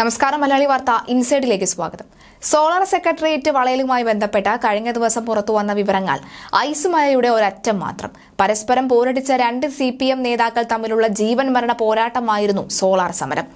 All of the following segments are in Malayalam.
നമസ്കാരം മലയാളി വാർത്ത ഇൻസൈഡിലേക്ക് സ്വാഗതം. സോളാർ സെക്രട്ടേറിയറ്റ് വളയലുമായി ബന്ധപ്പെട്ട കഴിഞ്ഞ ദിവസം പുറത്തു വന്ന വിവരങ്ങൾ ഐസുമലയുടെ ഒരറ്റം മാത്രം. പരസ്പരം പോരടിച്ച രണ്ട് സി നേതാക്കൾ തമ്മിലുള്ള ജീവൻ മരണ പോരാട്ടമായിരുന്നു സോളാർ സമരം.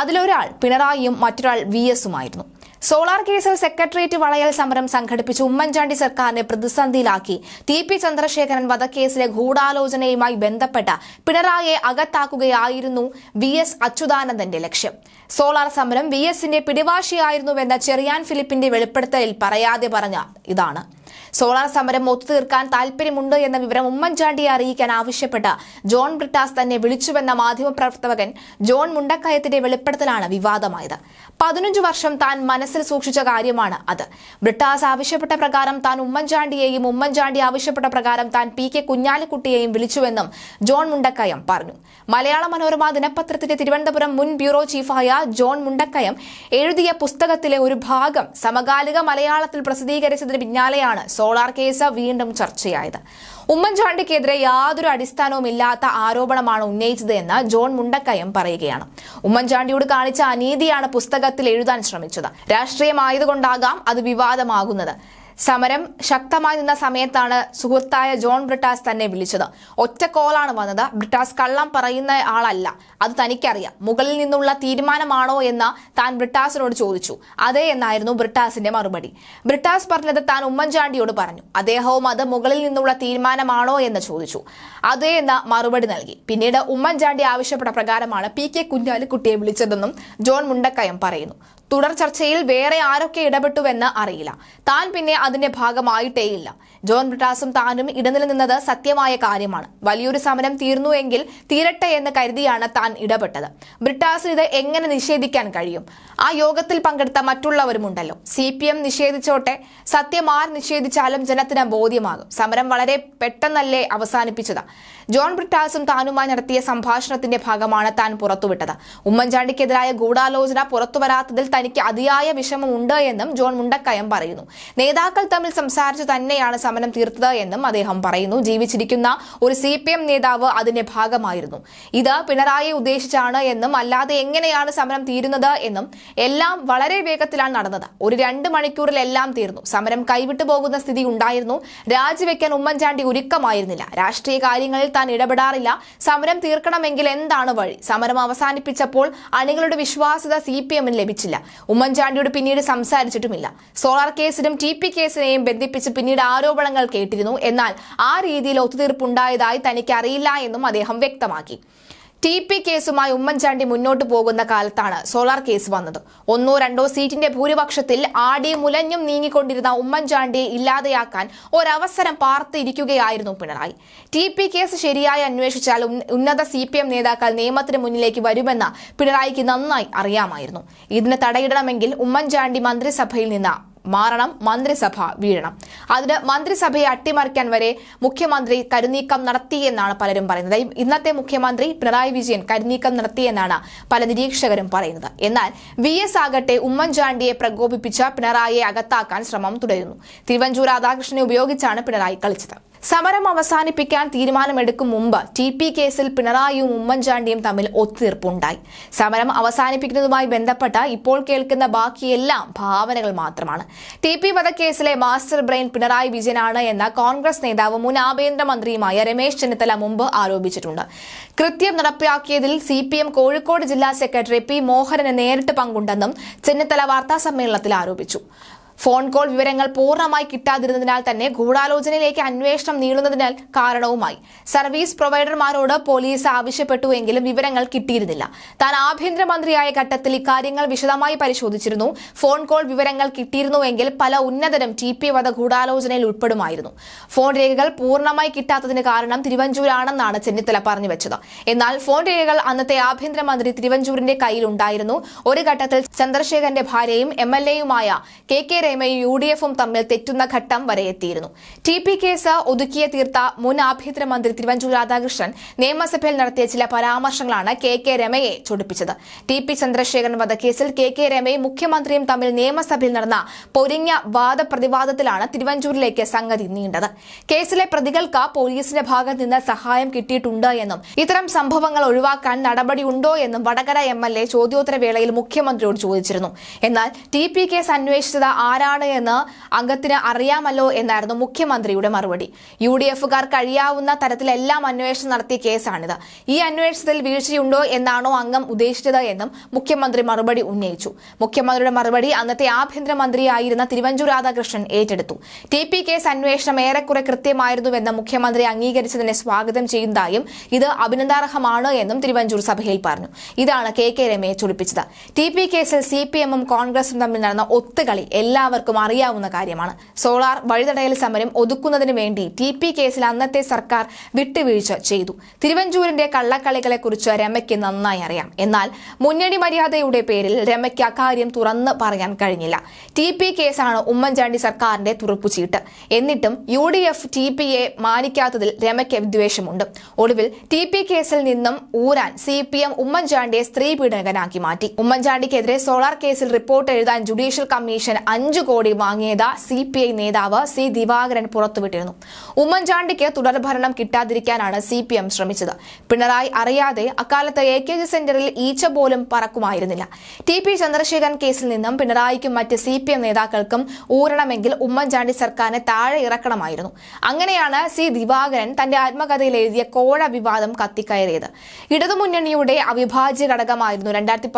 അതിലൊരാൾ പിണറായിയും മറ്റൊരാൾ വി എസുമായിരുന്നു. സോളാർ കേസിൽ സെക്രട്ടേറിയറ്റ് വളയൽ സമരം സംഘടിപ്പിച്ച് ഉമ്മൻചാണ്ടി സർക്കാരിനെ പ്രതിസന്ധിയിലാക്കി. ടി പി ചന്ദ്രശേഖരൻ വധക്കേസിലെ ഗൂഢാലോചനയുമായി ബന്ധപ്പെട്ട പിണറായിയെ അകത്താക്കുകയായിരുന്നു വി എസ് അച്യുതാനന്ദന്റെ ലക്ഷ്യം. സോളാർ സമരം വി എസിന്റെ പിടിവാശിയായിരുന്നുവെന്ന ചെറിയാൻ ഫിലിപ്പിന്റെ വെളിപ്പെടുത്തലിൽ പറയാതെ പറഞ്ഞ ഇതാണ്. സോളാർ സമരം ഒത്തുതീർക്കാൻ താൽപര്യമുണ്ട് എന്ന വിവരം ഉമ്മൻചാണ്ടിയെ അറിയിക്കാൻ ആവശ്യപ്പെട്ട ജോൺ ബ്രിട്ടാസ് തന്നെ വിളിച്ചുവെന്ന മാധ്യമപ്രവർത്തകൻ ജോൺ മുണ്ടക്കയത്തിന്റെ വെളിപ്പെടുത്തലാണ് വിവാദമായത്. പതിനഞ്ചു വർഷം താൻ മനസ്സിൽ സൂക്ഷിച്ച കാര്യമാണ് അത്. ബ്രിട്ടാസ് ആവശ്യപ്പെട്ട പ്രകാരം താൻ ഉമ്മൻചാണ്ടിയെയും ഉമ്മൻചാണ്ടി ആവശ്യപ്പെട്ട പ്രകാരം താൻ പി കെ കുഞ്ഞാലിക്കുട്ടിയെയും വിളിച്ചുവെന്നും ജോൺ മുണ്ടക്കയം പറഞ്ഞു. മലയാള മനോരമ ദിനപത്രത്തിന്റെ തിരുവനന്തപുരം മുൻ ബ്യൂറോ ചീഫായ ജോൺ മുണ്ടക്കയം എഴുതിയ പുസ്തകത്തിലെ ഒരു ഭാഗം സമകാലിക മലയാളത്തിൽ പ്രസിദ്ധീകരിച്ചതിന് പിന്നാലെയാണ് സോളാർ കേസ് വീണ്ടും ചർച്ചയായത്. ഉമ്മൻചാണ്ടിക്കെതിരെ യാതൊരു അടിസ്ഥാനവുമില്ലാത്ത ആരോപണമാണ് ഉന്നയിച്ചത് എന്ന് ജോൺ മുണ്ടക്കയം പറയുകയാണ്. ഉമ്മൻചാണ്ടിയോട് കാണിച്ച അനീതിയാണ് പുസ്തകത്തിൽ എഴുതാൻ ശ്രമിച്ചത്. രാഷ്ട്രീയമായതുകൊണ്ടാകാം അത് വിവാദമാകുന്നത്. സമരം ശക്തമായി നിന്ന സമയത്താണ് സുഹൃത്തായ ജോൺ ബ്രിട്ടാസ് തന്നെ വിളിച്ചത്. ഒറ്റ കോളാണ് വന്നത്. ബ്രിട്ടാസ് കള്ളം പറയുന്ന ആളല്ല. അത് തനിക്കറിയാം. മുകളിൽ നിന്നുള്ള തീരുമാനമാണോ എന്ന് താൻ ബ്രിട്ടാസിനോട് ചോദിച്ചു. അതെ എന്നായിരുന്നു ബ്രിട്ടാസിന്റെ മറുപടി. ബ്രിട്ടാസ് പറഞ്ഞത് താൻ ഉമ്മൻചാണ്ടിയോട് പറഞ്ഞു. അദ്ദേഹവും അത് മുകളിൽ നിന്നുള്ള തീരുമാനമാണോ എന്ന് ചോദിച്ചു. അതെ എന്ന മറുപടി നൽകി. പിന്നീട് ഉമ്മൻചാണ്ടി ആവശ്യപ്പെട്ട പ്രകാരമാണ് പി കെ കുഞ്ഞാലിക്കുട്ടിയെ വിളിച്ചതെന്നും ജോൺ മുണ്ടക്കയം പറയുന്നു. തുടർ ചർച്ചയിൽ വേറെ ആരൊക്കെ ഇടപെട്ടുവെന്ന് അറിയില്ല. താൻ പിന്നെ അതിന്റെ ഭാഗമായിട്ടേയില്ല. ജോൺ ബ്രിട്ടാസും താനും ഇടനിലനിന്നത് സത്യമായ കാര്യമാണ്. വലിയൊരു സമരം തീർന്നുവെങ്കിൽ തീരട്ടെ എന്ന് കരുതിയാണ് താൻ ഇടപെട്ടത്. ബ്രിട്ടാസിന് ഇത് എങ്ങനെ നിഷേധിക്കാൻ കഴിയും? ആ യോഗത്തിൽ പങ്കെടുത്ത മറ്റുള്ളവരുമുണ്ടല്ലോ. സി പി എം നിഷേധിച്ചോട്ടെ? സത്യം ആർ നിഷേധിച്ചാലും ജനത്തിന് ബോധ്യമാകും. സമരം വളരെ പെട്ടെന്നല്ലേ അവസാനിപ്പിച്ചത്. ജോൺ ബ്രിട്ടാസും താനുമായി നടത്തിയ സംഭാഷണത്തിന്റെ ഭാഗമാണ് താൻ പുറത്തുവിട്ടത്. ഉമ്മൻചാണ്ടിക്കെതിരായ ഗൂഢാലോചന പുറത്തുവരാത്തതിൽ തനിക്ക് അതിയായ വിഷമമുണ്ട് എന്നും ജോൺ മുണ്ടക്കയം പറയുന്നു. നേതാക്കൾ തമ്മിൽ സംസാരിച്ചു തന്നെയാണ് സമരം തീർത്തത് എന്നും അദ്ദേഹം പറയുന്നു. ജീവിച്ചിരിക്കുന്ന ഒരു സി നേതാവ് അതിന്റെ ഭാഗമായിരുന്നു. ഇത് പിണറായി ഉദ്ദേശിച്ചാണ് എന്നും അല്ലാതെ എങ്ങനെയാണ് സമരം തീരുന്നത് എന്നും എല്ലാം വളരെ വേഗത്തിലാണ് നടന്നത്. ഒരു രണ്ട് മണിക്കൂറിൽ എല്ലാം തീർന്നു. സമരം കൈവിട്ടു പോകുന്ന സ്ഥിതി ഉണ്ടായിരുന്നു. രാജിവെക്കാൻ ഉമ്മൻചാണ്ടി ഒരുക്കമായിരുന്നില്ല. രാഷ്ട്രീയ കാര്യങ്ങളിൽ താൻ ഇടപെടാറില്ല. സമരം തീർക്കണമെങ്കിൽ എന്താണ് വഴി? സമരം അവസാനിപ്പിച്ചപ്പോൾ അണികളുടെ വിശ്വാസ്യത സി പി എമ്മിന് ലഭിച്ചില്ല. ഉമ്മൻചാണ്ടിയോട് പിന്നീട് സംസാരിച്ചിട്ടുമില്ല. സോളാർ കേസിനും ടി പി കേസിനെയും ബന്ധിപ്പിച്ച് പിന്നീട് ആരോപണങ്ങൾ കേട്ടിരുന്നു. എന്നാൽ ആ രീതിയിൽ ഒത്തുതീർപ്പുണ്ടായതായി തനിക്ക് അറിയില്ല എന്നും അദ്ദേഹം വ്യക്തമാക്കി. ടി പി കേസുമായി ഉമ്മൻചാണ്ടി മുന്നോട്ട് പോകുന്ന കാലത്താണ് സോളാർ കേസ് വന്നത്. ഒന്നോ രണ്ടോ സീറ്റിന്റെ ഭൂരിപക്ഷത്തിൽ ആടി മുലഞ്ഞും നീങ്ങിക്കൊണ്ടിരുന്ന ഉമ്മൻചാണ്ടിയെ ഇല്ലാതെയാക്കാൻ ഒരവസരം പാർത്തിരിക്കുകയായിരുന്നു പിണറായി. ടി പി കേസ് ശരിയായി അന്വേഷിച്ചാൽ ഉന്നത സി പി എം നേതാക്കൾ നിയമത്തിന് മുന്നിലേക്ക് വരുമെന്ന് പിണറായിക്ക് നന്നായി അറിയാമായിരുന്നു. ഇതിന് തടയിടണമെങ്കിൽ ഉമ്മൻചാണ്ടി മന്ത്രിസഭയിൽ നിന്ന് മാറണം മന്ത്രിസഭ വീഴണം. അതിന് മന്ത്രിസഭയെ അട്ടിമറിക്കാൻ വരെ മുഖ്യമന്ത്രി കരുനീക്കം നടത്തിയെന്നാണ് പലരും പറയുന്നത്. ഇന്നത്തെ മുഖ്യമന്ത്രി പിണറായി വിജയൻ കരുനീക്കം നടത്തിയെന്നാണ് പല നിരീക്ഷകരും പറയുന്നത്. എന്നാൽ വി എസ് ആകട്ടെ ഉമ്മൻചാണ്ടിയെ പ്രകോപിപ്പിച്ച പിണറായിയെ അകത്താക്കാൻ ശ്രമം തുടരുന്നു. തിരുവഞ്ചൂർ രാധാകൃഷ്ണനെ ഉപയോഗിച്ചാണ് പിണറായി കളിച്ചത്. സമരം അവസാനിപ്പിക്കാൻ തീരുമാനമെടുക്കും മുമ്പ് ടി പി കേസിൽ പിണറായിയും ഉമ്മൻചാണ്ടിയും തമ്മിൽ ഒത്തുതീർപ്പുണ്ടായി. സമരം അവസാനിപ്പിക്കുന്നതുമായി ബന്ധപ്പെട്ട ഇപ്പോൾ കേൾക്കുന്ന ബാക്കിയെല്ലാം ഭാവനകൾ മാത്രമാണ്. ടി പി വധക്കേസിലെ മാസ്റ്റർ ബ്രെയിൻ പിണറായി വിജയനാണ് എന്ന കോൺഗ്രസ് നേതാവ് മുൻ ആഭ്യന്തരമന്ത്രിയുമായ രമേശ് ചെന്നിത്തല മുമ്പ് ആരോപിച്ചിട്ടുണ്ട്. കൃത്യം നടപ്പിലാക്കിയതിൽ സി പി എം കോഴിക്കോട് ജില്ലാ സെക്രട്ടറി പി മോഹനന് നേരിട്ട് പങ്കുണ്ടെന്നും ചെന്നിത്തല വാർത്താ സമ്മേളനത്തിൽ ആരോപിച്ചു. ഫോൺ കോൾ വിവരങ്ങൾ പൂർണമായി കിട്ടാതിരുന്നതിനാൽ തന്നെ ഗൂഢാലോചനയിലേക്ക് അന്വേഷണം നീളുന്നതിനാൽ കാരണവുമായി. സർവീസ് പ്രൊവൈഡർമാരോട് പോലീസ് ആവശ്യപ്പെട്ടുവെങ്കിലും വിവരങ്ങൾ കിട്ടിയിരുന്നില്ല. താൻ ആഭ്യന്തരമന്ത്രിയായ ഘട്ടത്തിൽ ഇക്കാര്യങ്ങൾ വിശദമായി പരിശോധിച്ചിരുന്നു. ഫോൺ കോൾ വിവരങ്ങൾ കിട്ടിയിരുന്നുവെങ്കിൽ പല ഉന്നതരും ടി പി വധ ഗൂഢാലോചനയിൽ ഉൾപ്പെടുമായിരുന്നു. ഫോൺ രേഖകൾ പൂർണമായി കിട്ടാത്തതിന് കാരണം തിരുവഞ്ചൂരാണെന്നാണ് ചെന്നിത്തല പറഞ്ഞു വെച്ചത്. എന്നാൽ ഫോൺ രേഖകൾ അന്നത്തെ ആഭ്യന്തരമന്ത്രി തിരുവഞ്ചൂരിന്റെ കയ്യിലുണ്ടായിരുന്നു. ഒരു ഘട്ടത്തിൽ ചന്ദ്രശേഖരന്റെ ഭാര്യയും എം എൽ എയുമായ കെ കെ രമയും യു ഡി എഫും തമ്മിൽ തെറ്റുന്ന ഘട്ടം വരെ എത്തിയിരുന്നു. ടി പി കേസ് ഒതുക്കിയ തീർത്ത മുൻ ആഭ്യന്തരമന്ത്രി തിരുവഞ്ചൂർ രാധാകൃഷ്ണൻ നിയമസഭയിൽ നടത്തിയ ചില പരാമർശങ്ങളാണ് കെ കെ രമയെ ചൊടിപ്പിച്ചത്. ടി പി ചന്ദ്രശേഖരൻ വധക്കേസിൽ കെ കെ രമയും മുഖ്യമന്ത്രിയും തമ്മിൽ നിയമസഭയിൽ നടന്ന പൊരിഞ്ഞ വാദപ്രതിവാദത്തിലാണ് തിരുവഞ്ചൂരിലേക്ക് സംഗതി നീണ്ടത്. കേസിലെ പ്രതികൾക്ക് പോലീസിന്റെ ഭാഗത്ത് നിന്ന് സഹായം കിട്ടിയിട്ടുണ്ട് എന്നും ഇത്തരം സംഭവങ്ങൾ ഒഴിവാക്കാൻ നടപടിയുണ്ടോ എന്നും വടകര എം എൽ എ ചോദ്യോത്തരവേളയിൽ മുഖ്യമന്ത്രിയോട് ചോദിച്ചിരുന്നു. എന്നാൽ ടി പി കേസ് അന്വേഷിച്ചത് ആരാണ് എന്ന് അംഗത്തിന് അറിയാമല്ലോ എന്നായിരുന്നു മുഖ്യമന്ത്രിയുടെ മറുപടി. യു ഡി എഫുകാർ കഴിയാവുന്ന തരത്തിലെല്ലാം അന്വേഷണം നടത്തിയ കേസാണിത്. ഈ അന്വേഷണത്തിൽ വീഴ്ചയുണ്ടോ എന്നാണോ അംഗം ഉദ്ദേശിച്ചത് എന്നും മുഖ്യമന്ത്രി മറുപടി ഉന്നയിച്ചു. മുഖ്യമന്ത്രിയുടെ മറുപടി അന്നത്തെ ആഭ്യന്തരമന്ത്രിയായിരുന്ന തിരുവഞ്ചൂർ രാധാകൃഷ്ണൻ ഏറ്റെടുത്തു. ടി പി കേസ് അന്വേഷണം ഏറെക്കുറെ കൃത്യമായിരുന്നുവെന്ന് മുഖ്യമന്ത്രി അംഗീകരിച്ചതിനെ സ്വാഗതം ചെയ്യുന്നതായും ഇത് അഭിനന്ദാർഹമാണ് എന്നും തിരുവഞ്ചൂർ സഭയിൽ പറഞ്ഞു. ഇതാണ് കെ കെ രമയെ ചൊടിപ്പിച്ചത്. ടി പി കേസിൽ സി പി എമ്മും കോൺഗ്രസും തമ്മിൽ നടന്ന ഒത്തുകളി എല്ലാവർക്കും അറിയാവുന്ന കാര്യമാണ്. സോളാർ വഴിതടയൽ സമരം ഒതുക്കുന്നതിന് വേണ്ടി ടി പി കേസിൽ അന്നത്തെ സർക്കാർ വിട്ടുവീഴ്ച ചെയ്തു. തിരുവഞ്ചൂരിന്റെ കള്ളക്കളികളെ കുറിച്ച് രമയ്ക്ക് നന്നായി അറിയാം. എന്നാൽ മുന്നണി മര്യാദയുടെ പേരിൽ രമയ്ക്ക് അക്കാര്യം തുറന്ന് പറയാൻ കഴിഞ്ഞില്ല. ടി പി കേസാണ് ഉമ്മൻചാണ്ടി സർക്കാരിന്റെ തുറപ്പുചീട്ട് എന്നിട്ടും യു ഡി എഫ് ടി പിയെ മാനിക്കാത്തതിൽ രമയ്ക്ക് വിദ്വേഷമുണ്ട്. ഒടുവിൽ ടി പി കേസിൽ നിന്നും ഊരാൻ സി പി എം ഉമ്മൻചാണ്ടിയെ സ്ത്രീ പീഡകനാക്കി മാറ്റി. ഉമ്മൻചാണ്ടിക്കെതിരെ സോളാർ കേസിൽ റിപ്പോർട്ട് എഴുതാൻ ജുഡീഷ്യൽ കമ്മീഷൻ അഞ്ചു കോടി വാങ്ങിയത് സി പി ഐ നേതാവ് സി ദിവാകരൻ പുറത്തുവിട്ടിരുന്നു. ഉമ്മൻചാണ്ടിക്ക് തുടർഭരണം കിട്ടാതിരിക്കാനാണ് സി പി എം ശ്രമിച്ചത്. പിണറായി അറിയാതെ അക്കാലത്ത് എ കെ ജി സെന്ററിൽ ഈച്ച പോലും പറക്കുമായിരുന്നില്ല. ടി പി ചന്ദ്രശേഖരൻ കേസിൽ നിന്നും പിണറായിക്കും മറ്റ് സി പി എം നേതാക്കൾക്കും ഊരണമെങ്കിൽ ഉമ്മൻചാണ്ടി സർക്കാരിനെ താഴെ ഇറക്കണമായിരുന്നു. അങ്ങനെയാണ് സി ദിവാകരൻ തന്റെ ആത്മകഥയിൽ എഴുതിയ കോഴ വിവാദം കത്തിക്കയറിയത്. ഇടതുമുന്നണിയുടെ അവിഭാജ്യ ഘടകമായിരുന്നു രണ്ടായിരത്തി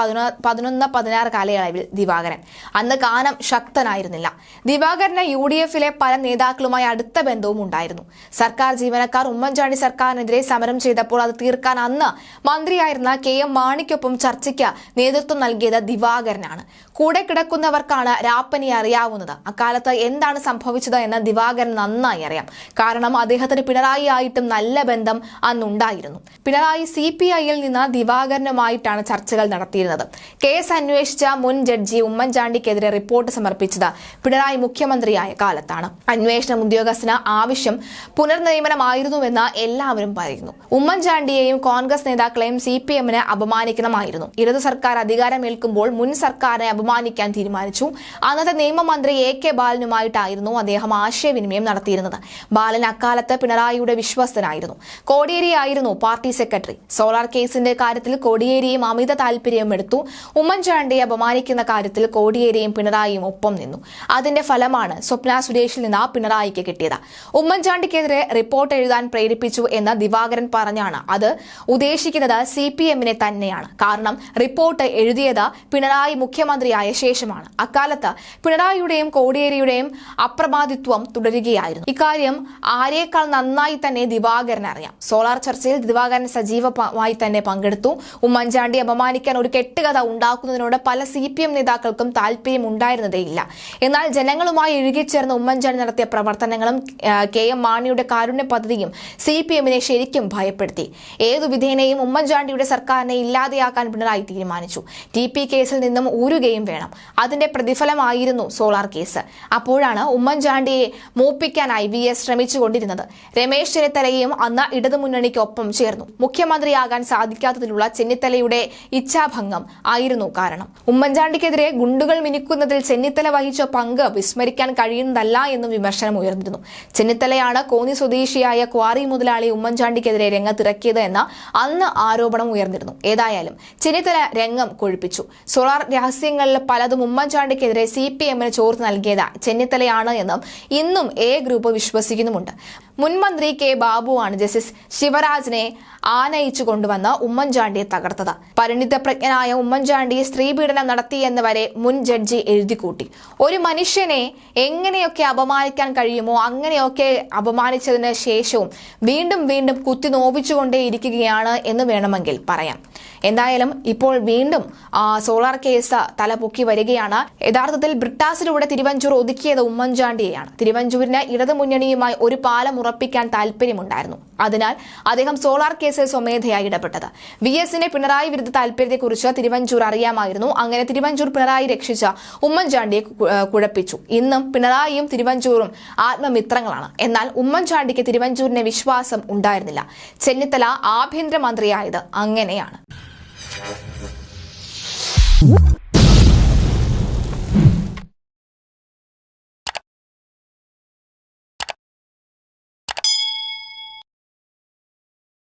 പതിനൊന്ന് പതിനാറ് കാലയളവിൽ ദിവാകരൻ. അന്ന് കാനം ശക്തനായിരുന്നില്ല ദിവാകരന് യു ഡി എഫിലെ പല നേതാക്കളുമായി അടുത്ത ബന്ധവും ഉണ്ടായിരുന്നു. സർക്കാർ ജീവനക്കാർ ഉമ്മൻചാണ്ടി സർക്കാരിനെതിരെ സമരം ചെയ്തപ്പോൾ അത് തീർക്കാൻ അന്ന് മന്ത്രിയായിരുന്ന കെ എം മാണിക്കൊപ്പം ചർച്ചയ്ക്ക് നേതൃത്വം നൽകിയത് ദിവാകരനാണ്. കൂടെ കിടക്കുന്നവർക്കാണ് രാപ്പനി അറിയാവുന്നത്. അക്കാലത്ത് എന്താണ് സംഭവിച്ചത് എന്ന് ദിവാകരൻ നന്നായി അറിയാം. കാരണം അദ്ദേഹത്തിന് പിണറായി ആയിട്ടും നല്ല ബന്ധം അന്നുണ്ടായിരുന്നു. പിണറായി സി പി ഐയിൽ നിന്ന് ദിവാകരനുമായിട്ടാണ് ചർച്ചകൾ നടത്തിയിരുന്നത്. കേസ് അന്വേഷിച്ച മുൻ ജഡ്ജി ഉമ്മൻചാണ്ടിക്കെതിരെ റിപ്പോർട്ട് സമർപ്പിച്ചത് പിണറായി മുഖ്യമന്ത്രിയായ കാലത്താണ്. അന്വേഷണം ഉദ്യോഗസ്ഥന് ആവശ്യം പുനർനിയമനമായിരുന്നുവെന്ന് എല്ലാവരും പറയുന്നു. ഉമ്മൻചാണ്ടിയെയും കോൺഗ്രസ് നേതാക്കളെയും സി പി എമ്മിന് അപമാനിക്കണമായിരുന്നു. ഇടതു സർക്കാർ അധികാരമേൽക്കുമ്പോൾ മുൻ സർക്കാരിനെ അപമാനിക്കാൻ തീരുമാനിച്ചു. അന്നത്തെ നിയമമന്ത്രി എ കെ ബാലനുമായിട്ടായിരുന്നു അദ്ദേഹം ആശയവിനിമയം നടത്തിയിരുന്നത്. ബാലൻ അക്കാലത്ത് പിണറായിയുടെ വിശ്വസ്തനായിരുന്നു. കോടിയേരിയായിരുന്നു പാർട്ടി സെക്രട്ടറി. സോളാർ കേസിന്റെ കാര്യത്തിൽ കോടിയേരിയും അമിത താൽപര്യം എടുത്തു. ഉമ്മൻചാണ്ടിയെ അപമാനിക്കുന്ന കാര്യത്തിൽ കോടിയേരിയും പിണറായിയും ഒപ്പം നിന്നു. അതിന്റെ ഫലമാണ് സ്വപ്ന സുരേഷിൽ നിന്ന് ആ പിണറായിക്ക് കിട്ടിയത്. ഉമ്മൻചാണ്ടിക്കെതിരെ റിപ്പോർട്ട് എഴുതാൻ പ്രേരിപ്പിച്ചു എന്ന് ദിവാകരൻ പറഞ്ഞാണ്. അത് ഉദ്ദേശിക്കുന്നത് സി പി എമ്മിനെ തന്നെയാണ്. കാരണം റിപ്പോർട്ട് എഴുതിയത് പിണറായി മുഖ്യമന്ത്രിയായ ശേഷമാണ്. അക്കാലത്ത് പിണറായിയുടെയും കോടിയേരിയുടെയും അപ്രമാദിത്വം തുടരുകയായിരുന്നു. ഇക്കാര്യം ആരേക്കാൾ നന്നായി തന്നെ ദിവാകരൻ അറിയാം. സോളാർ ചർച്ചയിൽ ദിവാകരൻ സജീവമായി തന്നെ പങ്കെടുത്തു. ഉമ്മൻചാണ്ടി അപമാനിക്കാൻ ഒരു കെട്ടുകഥ ഉണ്ടാക്കുന്നതിനോട് പല സി പി എം നേതാക്കൾക്കും താല്പര്യം ഉണ്ടായിരുന്നതേയില്ല എന്നാൽ ജനങ്ങളുമായി ഇഴുകിച്ചേർന്ന് ഉമ്മൻചാണ്ടി നടത്തിയ പ്രവർത്തനങ്ങളും കെ എം മാണിയുടെ കാരുണ്യ പദ്ധതിയും സി പി എമ്മിനെ ശരിക്കും ഭയപ്പെടുത്തി. ഏതു വിധേനയും ഉമ്മൻചാണ്ടിയുടെ സർക്കാരിനെ ഇല്ലാതെയാക്കാൻ പിണറായി തീരുമാനിച്ചു. ടി പി കേസിൽ നിന്നും ഊരുകയും വേണം. അതിന്റെ പ്രതിഫലമായിരുന്നു സോളാർ കേസ്. അപ്പോഴാണ് ഉമ്മൻചാണ്ടിയെ മൂപ്പിക്കാനായി വി എസ് ശ്രമിച്ചുകൊണ്ടിരുന്നത്. രമേശ് ചെന്നിത്തലയും അന്ന് ഇടതുമുന്നണിക്കൊപ്പം ചേർന്നു. മുഖ്യമന്ത്രിയാകാൻ സാധിക്കാത്തതിലുള്ള ചെന്നിത്തലയുടെ ഇച്ഛാഭംഗം ആയിരുന്നു കാരണം. ഉമ്മൻചാണ്ടിക്കെതിരെ ഗുണ്ടുകൾ മിനുക്കുന്നതിൽ ചെന്നിത്തല വഹിച്ച പങ്ക് വിസ്മരിക്കാൻ കഴിയുന്നതല്ല എന്നും വിമർശനം ഉയർന്നിരുന്നു. ചെന്നിത്തലയാണ് കോന്നി സ്വദേശിയായ ക്വാറി മുതലാളി ഉമ്മൻചാണ്ടിക്കെതിരെ രംഗത്തിറക്കിയത് എന്ന അന്ന് ആരോപണം ഉയർന്നിരുന്നു. ഏതായാലും ചെന്നിത്തല രംഗം കൊഴുപ്പിച്ചു. സോളാർ രഹസ്യങ്ങളിൽ പലതും ഉമ്മൻചാണ്ടിക്കെതിരെ സി പി എമ്മിന് ചോർത്ത് നൽകിയത് ചെന്നിത്തലയാണ് എന്നും ഇന്നും എ ഗ്രൂപ്പ് വിശ്വസിക്കുന്നുമുണ്ട്. മുൻ മന്ത്രി കെ ബാബുവാണ് ജസ്റ്റിസ് ശിവരാജിനെ ആനയിച്ചു കൊണ്ടുവന്ന് ഉമ്മൻചാണ്ടിയെ തകർത്തത്. പരിണിതപ്രജ്ഞനായ ഉമ്മൻചാണ്ടി സ്ത്രീപീഡനം നടത്തിയെന്ന് വരെ മുൻ ജഡ്ജി എഴുതിക്കൂട്ടി. ഒരു മനുഷ്യനെ എങ്ങനെയൊക്കെ അപമാനിക്കാൻ കഴിയുമോ അങ്ങനെയൊക്കെ അപമാനിച്ചതിന് ശേഷവും വീണ്ടും വീണ്ടും കുത്തി നോവിച്ചുകൊണ്ടേയിരിക്കുകയാണ് എന്ന് വേണമെങ്കിൽ പറയാം. എന്തായാലും ഇപ്പോൾ വീണ്ടും സോളാർ കേസ് തലപൊക്കി വരികയാണ്. യഥാർത്ഥത്തിൽ ബ്രിട്ടാസിലൂടെ തിരുവഞ്ചൂർ ഒതുക്കിയത് ഉമ്മൻചാണ്ടിയെയാണ്. തിരുവഞ്ചൂരിന് ഇടതുമുന്നണിയുമായി ഒരു പാലം ഉറപ്പിക്കാൻ താല്പര്യമുണ്ടായിരുന്നു. അതിനാൽ അദ്ദേഹം സോളാർ കേസിൽ സ്വമേധയായി ഇടപെട്ടത്. വി എസിന്റെ പിണറായി വിരുദ്ധ താല്പര്യത്തെക്കുറിച്ച് തിരുവഞ്ചൂർ അറിയാമായിരുന്നു. അങ്ങനെ തിരുവഞ്ചൂർ പിണറായി രക്ഷിച്ച ഉമ്മൻചാണ്ടിയെ കുഴപ്പിച്ചു. ഇന്നും പിണറായിയും തിരുവഞ്ചൂറും ആത്മമിത്രങ്ങളാണ്. എന്നാൽ ഉമ്മൻചാണ്ടിക്ക് തിരുവഞ്ചൂരിനെ വിശ്വാസം ഉണ്ടായിരുന്നില്ല. ചെന്നിത്തല ആഭ്യന്തരമന്ത്രിയായത് അങ്ങനെയാണ്.